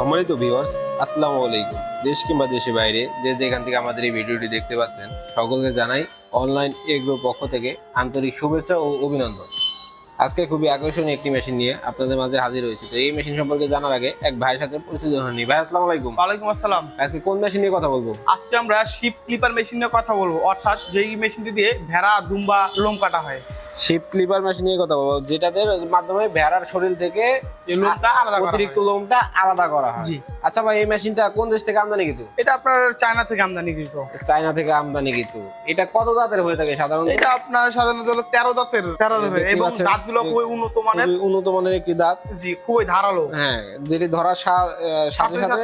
সম্মানিত ভিউয়ার্স আসসালামু আলাইকুম। দেশ কিংবা দেশের বাইরে যে যেখান থেকে আমাদের এই ভিডিওটি দেখতে পাচ্ছেন, সকলকে জানাই অনলাইন এগ্রো পক্ষ থেকে আন্তরিক শুভেচ্ছা ও অভিনন্দন। আজকে খুবই আকর্ষণীয় একটি মেশিন নিয়ে আপনাদের মাঝে হাজির হয়েছে। তো এই মেশিন সম্পর্কে জানার আগে এক ভাইয়ের সাথে পরিচিত হয়নি ভাই আসসালামু আলাইকুম। ওয়ালাইকুম আসসালাম। আজকে কোন মেশিন নিয়ে কথা বলব? আজকে আমরা শিপ ক্লিপার মেশিন নিয়ে কথা বলব। অর্থাৎ যেই মেশিনটি দিয়ে ভেড়া দুম্বা লোম কাটা হয়। শিপ ক্লিপার মেশিন নিয়ে কথা বলব। যেটাতে মাধ্যমে ভেড়ার শরীর থেকে লোমটা আলাদা করা অতিরিক্ত লোমটা আলাদা করা হয়। জি। আচ্ছা ভাই এই মেশিনটা কোন দেশ থেকে আমদানি কিন্তু এটা আপনার চায়না থেকে আমদানিকৃত চায়না থেকে আমদানি কিন্তু এটা কত দাঁতের হয়ে থাকে সাধারণত? এটা আপনার সাধারণত হলো তেরো দাঁতের তেরো দাঁতের। এবং? দাঁতগুলো খুবই উন্নত মানের। উন্নত মানের একটি দাঁত। জি খুবই ধারালো। হ্যাঁ যেটি ধরার সাথে সাথে সাথে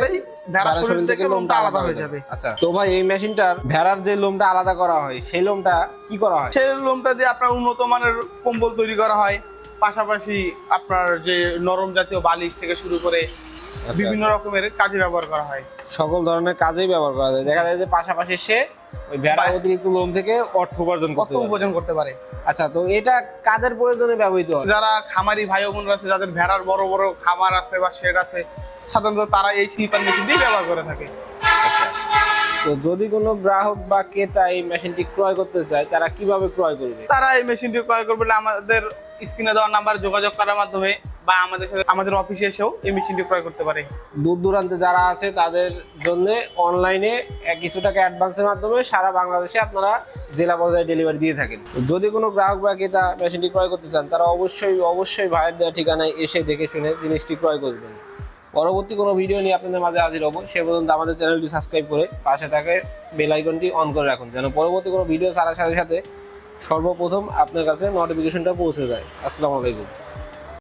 ভেড়ার ভেড়ার শরীর থেকে লোমটা আলাদা হয়ে যাবে। আচ্ছা তো ভাই এই মেশিনটার ভেড়ার যে লোমটা আলাদা করা হয় সেই লোমটা কি করা হয়? সেই লোমটা দিয়ে আপনার উন্নত মানের কম্বল তৈরি করা হয়। পাশাপাশি আপনার যে নরম জাতীয় বালিশ থেকে শুরু করে বিভিন্ন আচ্ছা। রকমের কাজে ব্যবহার করা হয়। সকল ধরনের কাজেই ব্যবহার করা যায়। দেখা যায় যে পাশাপাশি সে ওই ভেড়া অতিরিক্ত লোম থেকে অর্থ উপার্জন করতে পারে। উপার্জন করতে পারে। আচ্ছা তো এটা কাদের প্রয়োজনে ব্যবহৃত হয়? যারা খামারি ভাই ও বোনরা আছে যাদের ভেড়ার বড় বড় খামার আছে বা শেড আছে সাধারণত তারা এই স্লিপার দিয়ে ব্যবহার করে থাকে। আচ্ছা তো যদি কোনো গ্রাহক বা ক্রেতা এই মেশিনটি ক্রয় করতে চায় তারা কীভাবে ক্রয় করবে? তারা এই মেশিনটি ক্রয় করবে আমাদের স্ক্রিনে দেওয়ার নাম্বার যোগাযোগ করার মাধ্যমে বা আমাদের সাথে আমাদের অফিসে এসেও এই মেশিনটি ক্রয় করতে পারে। দূর দূরান্তে যারা আছে তাদের জন্য অনলাইনে কিছু টাকা অ্যাডভান্সের মাধ্যমে সারা বাংলাদেশে আপনারা জেলা পর্যায়ে ডেলিভারি দিয়ে থাকেন। তো যদি কোনো গ্রাহক বা ক্রেতা মেশিনটি ক্রয় করতে চান তারা অবশ্যই অবশ্যই ভাইয়ের দেওয়া ঠিকানায় এসে দেখে শুনে জিনিসটি ক্রয় করবেন। পরবর্তী কোনো ভিডিও নিয়ে আপনাদের মাঝে হাজির হব। সে পর্যন্ত আমাদের চ্যানেলটি সাবস্ক্রাইব করে পাশে থাকে বেল আইকনটি অন করে রাখুন, যেন পরবর্তী কোনো ভিডিও ছাড়ার সাথে সাথে সর্বপ্রথম আপনার কাছে নোটিফিকেশনটা পৌঁছে যায়। আসসালামু আলাইকুম।